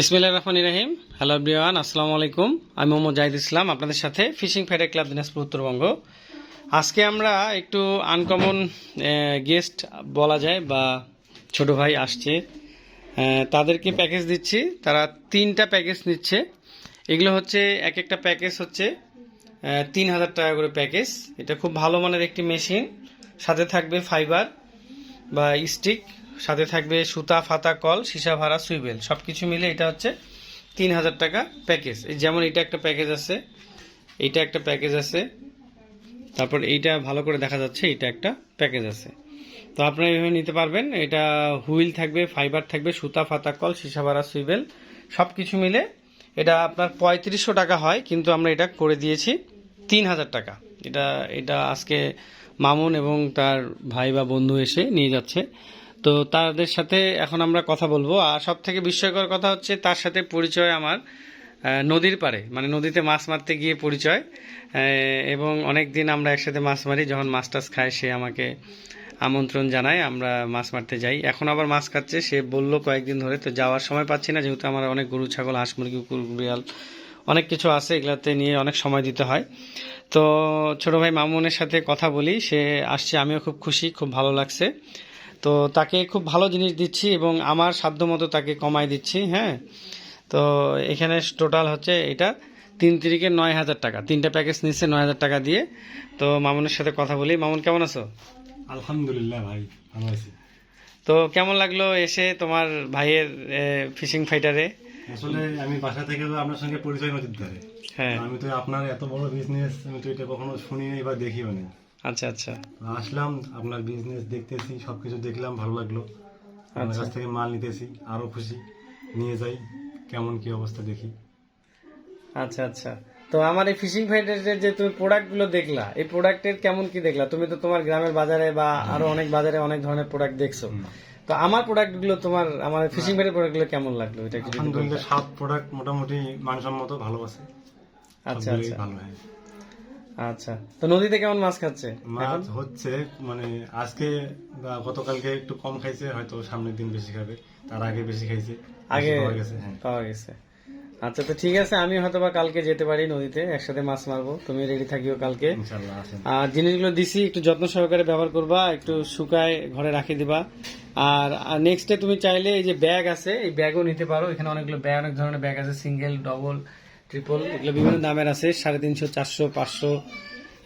বিসমিল্লাহ রহমান রাহিম। Hello Brian আসসালামু আলাইকুম। আমি মোহাম্মদ জাহিদ ইসলাম, আপনাদের সাথে fishing feeder club Dinajpur Uttarbanga. আজকে আমরা একটু আনকমন গেস্ট বলা যায় বা ছোট ভাই আসছে। তাদেরকে প্যাকেজ দিচ্ছি। তারা তিনটা প্যাকেজ নিচ্ছে। এগুলো হচ্ছে, এক একটা প্যাকেজ হচ্ছে তিন হাজার টাকা করে প্যাকেজ। এটা খুব ভালো মানের একটি মেশিন। সাথে থাকবে ফাইবার বা স্টিক। সাথে থাকবে সুতা, ফাতা, কল, সীসা, ভাড়া, সুইবেল। সব কিছু মিলে এটা হচ্ছে তিন হাজার টাকা প্যাকেজ। যেমন এটা একটা প্যাকেজ আছে, এইটা একটা প্যাকেজ আছে, তারপর এইটা ভালো করে দেখা যাচ্ছে এটা একটা প্যাকেজ আছে। তো আপনারা এইভাবে নিতে পারবেন। এটা হুইল থাকবে, ফাইবার থাকবে, সুতা, ফাতা, কল, সীসা, ভাড়া, সুইবেল সব কিছু মিলে এটা আপনার পঁয়ত্রিশশো টাকা হয়, কিন্তু আমরা এটা করে দিয়েছি তিন হাজার টাকা। এটা এটা আজকে মামুন এবং তার ভাই বা বন্ধু এসে নিয়ে যাচ্ছে। তো তাদের সাথে এখন আমরা কথা বলব। আর সব থেকে বিস্ময়কর কথা হচ্ছে, তার সাথে পরিচয় আমার নদীর পাড়ে। মানে নদীতে মাছ মারতে গিয়ে পরিচয়। এবং অনেক দিন আমরা একসাথে মাছ মারি, যখন মাছ টাছ খায়, সে আমাকে আমন্ত্রণ জানায়, আমরা মাছ মারতে যাই। এখন আবার মাছ খাচ্ছে সে বলল কয়েকদিন ধরে, তো যাওয়ার সময় পাচ্ছি না, যেহেতু আমার অনেক গরু, ছাগল, হাঁস, মুরগি, কুকুর, বিড়াল, অনেক কিছু আছে, এগুলাতে নিয়ে অনেক সময় দিতে হয়। তো ছোট ভাই মামুনের সাথে কথা বলি, সে আসছে, আমিও খুব খুশি, খুব ভালো লাগছে। তো তাকে খুব ভালো জিনিস দিচ্ছি এবং আমার সাধ্য মতো তাকে কমাই দিচ্ছি হ্যাঁ? তো এখানে টোটাল হচ্ছে এটা তিন তিরিকে নয় হাজার টাকা। তিনটা প্যাকেজ নিচ্ছে নয় হাজার টাকা দিয়ে। তো মামুনের সাথে কথা বলি। মামুন কেমন আছো? আলহামদুলিল্লাহ ভাই ভালো আছি। তো কেমন লাগল এসে তোমার ভাইয়ের ফিশিং ফাইটারে আসলে আমি বাসা থেকে আপনার সঙ্গে পরিচয় নদীর ধারে হ্যাঁ। আমি তো আপনার এত বড় বিজনেস আমি তো এটা কখনো শুনিনি বা দেখিও নি। আচ্ছা আচ্ছা। আসলাম আপনার বিজনেস দেখতেছি সবকিছু দেখলাম ভালো লাগল। আপনার কাছ থেকে মাল নিতেছি আরও খুশি। নিয়ে যাই কেমন কি অবস্থা দেখি। আচ্ছা আচ্ছা। তো আমার এই ফিশিং ফাইটারের যে তুমি প্রোডাক্টগুলো দেখলা এই প্রোডাক্টের কেমন কি দেখলা? তুমি তো তোমার গ্রামের বাজারে বা আরও অনেক বাজারে অনেক ধরনের প্রোডাক্ট দেখছ। তো আমার প্রোডাক্টগুলো তোমার আমার ফিশিং ফাইটার প্রোডাক্টগুলো কেমন লাগল? এটা আলহামদুলিল্লাহ সব প্রোডাক্ট মোটামুটি মানসম্মত ভালো আছে আচ্ছা আচ্ছা। ভালো হ্যাঁ। আচ্ছা। তো নদীতে কেমন মাছ খাচ্ছে? মাছ হচ্ছে মানে আজকে বা গতকালকে একটু কম খাইছে হয়তো সামনের দিন বেশি খাবে। তার আগে বেশি খাইছে আগে পাওয়া গেছে। হ্যাঁ পাওয়া গেছে। আচ্ছা তো ঠিক আছে আমি হয়তো বা কালকে যেতে পারি নদীতে একসাথে মাছ মারবো। তুমি রেডি থাকিও কালকে। আর জিনিসগুলো দিছি একটু যত্ন সহকারে ব্যবহার করবা একটু শুকায় ঘরে রাখি দিবা। আর নেক্সটে তুমি চাইলে এই যে ব্যাগ আছে এই ব্যাগও নিতে পারো। এখানে অনেকগুলো ব্যাগ অনেক ধরনের ব্যাগ আছে সিঙ্গেল ডবল ট্রিপল এগুলো বিভিন্ন দামের আছে, সাড়ে তিনশো, চারশো, পাঁচশো,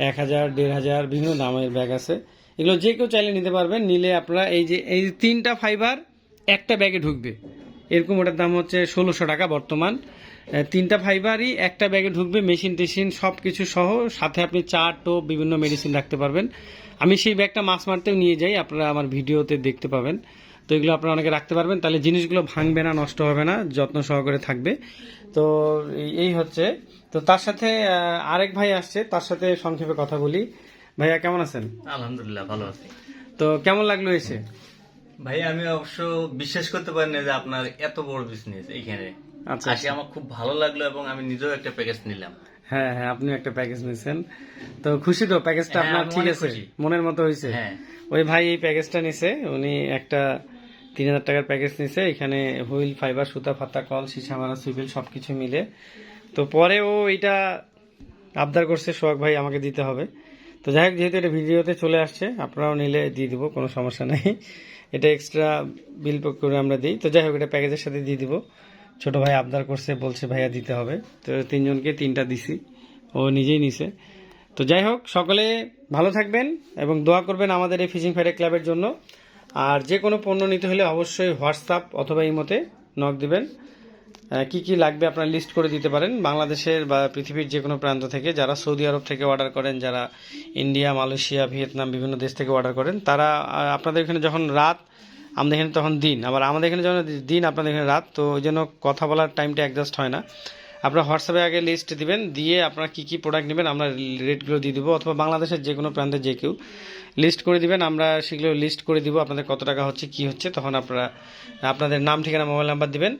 এক হাজার, দেড় হাজার, বিভিন্ন দামের ব্যাগ আছে। এগুলো যে কেউ চাইলে নিতে পারবেন, নিলে আপনারা এই যে, এই তিনটা ফাইবার একটা ব্যাগে ঢুকবে। এরকম ওটার দাম হচ্ছে ষোলোশো টাকা বর্তমান। তিনটা ফাইবারই একটা ব্যাগে ঢুকবে মেশিন টেশিন সব কিছু সহ, সাথে আপনি চা টোপ, বিভিন্ন মেডিসিন রাখতে পারবেন। আমি সেই ব্যাগটা মাছ মারতেও নিয়ে যাই, আপনারা আমার ভিডিওতে দেখতে পাবেন। তো এগুলো আপনারা অনেকে রাখতে পারবেন। তাহলে জিনিসগুলো ভাঙবে না নষ্ট হবে না যত্ন সহকারে থাকবে। তো এই- হচ্ছে। তো তার সাথে আরেক ভাই আসছে তার সাথে সংক্ষেপে কথা বলি। ভাইয়া কেমন আছেন? আলহামদুলিল্লাহ ভালো আছি। তো কেমন লাগল এসে? ভাই আমি অবশ্য বিশ্বাস করতে পারি না যে আপনার এত বড় বিজনেস এইখানে। আচ্ছা আমার খুব ভালো লাগল এবং আমি নিজেও একটা প্যাকেজ নিলাম। হ্যাঁ হ্যাঁ আপনি একটা প্যাকেজ নিয়েছেন তো খুশি তো প্যাকেজটা আপনার ঠিক আছে? মনের মতো হয়েছে? হ্যাঁ। ওই ভাই এই প্যাকেজটা নিছে উনি একটা তিন হাজার টাকার প্যাকেজ নিছে এখানে হুইল ফাইবার সুতা ফাতা কল সীসা মারা সুইবেল সবকিছু মিলে। তো পরে ও এটা আবদার করছে সোহাগ ভাই আমাকে দিতে হবে। তো যাই হোক যেহেতু এটা ভিডিওতে চলে আসছে আপনারাও নিলে দিয়ে দিব কোনো সমস্যা নেই। এটা এক্সট্রা বিল করে আমরা দিই। তো যাই হোক এটা প্যাকেজের সাথে দিয়ে দিব। ছোট ভাই আবদার করছে, বলছে ভাইয়া দিতে হবে। তো তিনজনকে তিনটা দিছি। ও নিজেই নিছে। তো যাই হোক, সকলে ভালো থাকবেন এবং দোয়া করবেন আমাদের এই ফিশিং ফাইটার ক্লাবের জন্য। আর যে কোনো পণ্য নিতে হলে অবশ্যই হোয়াটসঅ্যাপ অথবা ইমোতে নক দিবেন। কি কি লাগবে আপনারা লিস্ট করে দিতে পারেন। বাংলাদেশের বা পৃথিবীর যে কোনো প্রান্ত থেকে যারা সৌদি আরব থেকে অর্ডার করেন, যারা ইন্ডিয়া, মালয়েশিয়া, ভিয়েতনাম বিভিন্ন দেশ থেকে অর্ডার করেন, তারা আপনাদের এখানে যখন রাত আমাদের এখানে তখন দিন, আবার আমাদের এখানে যখন দিন, আপনাদের এখানে রাত, তো ওই জন্য কথা বলার টাইমটা অ্যাডজাস্ট হয় না। আপনারা হোয়াটসঅ্যাপে আগে লিস্ট দিবেন, দিয়ে আপনারা কি কি প্রোডাক্ট নেবেন আমরা রেটগুলো দিয়ে দেবো, অথবা বাংলাদেশের যে কোনো প্রান্তে যে কেউ লিস্ট করে দিবেন, আমরা সেগুলো লিস্ট করে দিব, আপনাদের কত টাকা হচ্ছে, কি হচ্ছে, তখন আপনারা, আপনাদের নাম, ঠিকানা মোবাইল নাম্বার দিবেন।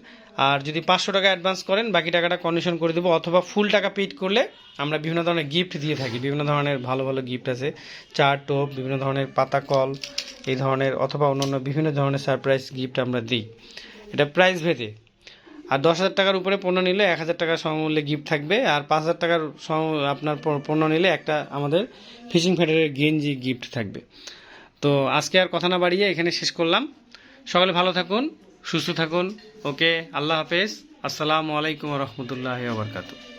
আর যদি পাঁচশো টাকা অ্যাডভান্স করেন, বাকি টাকাটা কন্ডিশন করে দেবো, অথবা ফুল টাকা পেড করলে আমরা বিভিন্ন ধরনের গিফট দিয়ে থাকি, বিভিন্ন ধরনের ভালো ভালো গিফট আছে চা টোপ, বিভিন্ন ধরনের পাতা, কল, এই ধরনের, অথবা অন্যান্য বিভিন্ন ধরনের সারপ্রাইজ গিফট আমরা দিই। এটা প্রাইস ভেদে। আর দশ হাজার টাকার উপরে পণ্য নিলে এক হাজার টাকার সমমূল্যে গিফট থাকবে। আর পাঁচ হাজার টাকার সম- আপনার পণ্য নিলে একটা আমাদের ফিশিং ফেডারের গেঞ্জি গিফট থাকবে। তো আজকে আর কথা না বাড়িয়ে এখানে শেষ করলাম। সকালে ভালো থাকুন, সুস্থ থাকুন। ওকে, আল্লাহ হাফেজ। আসসালামু আলাইকুম রহমতুল্লাহ বারকাতু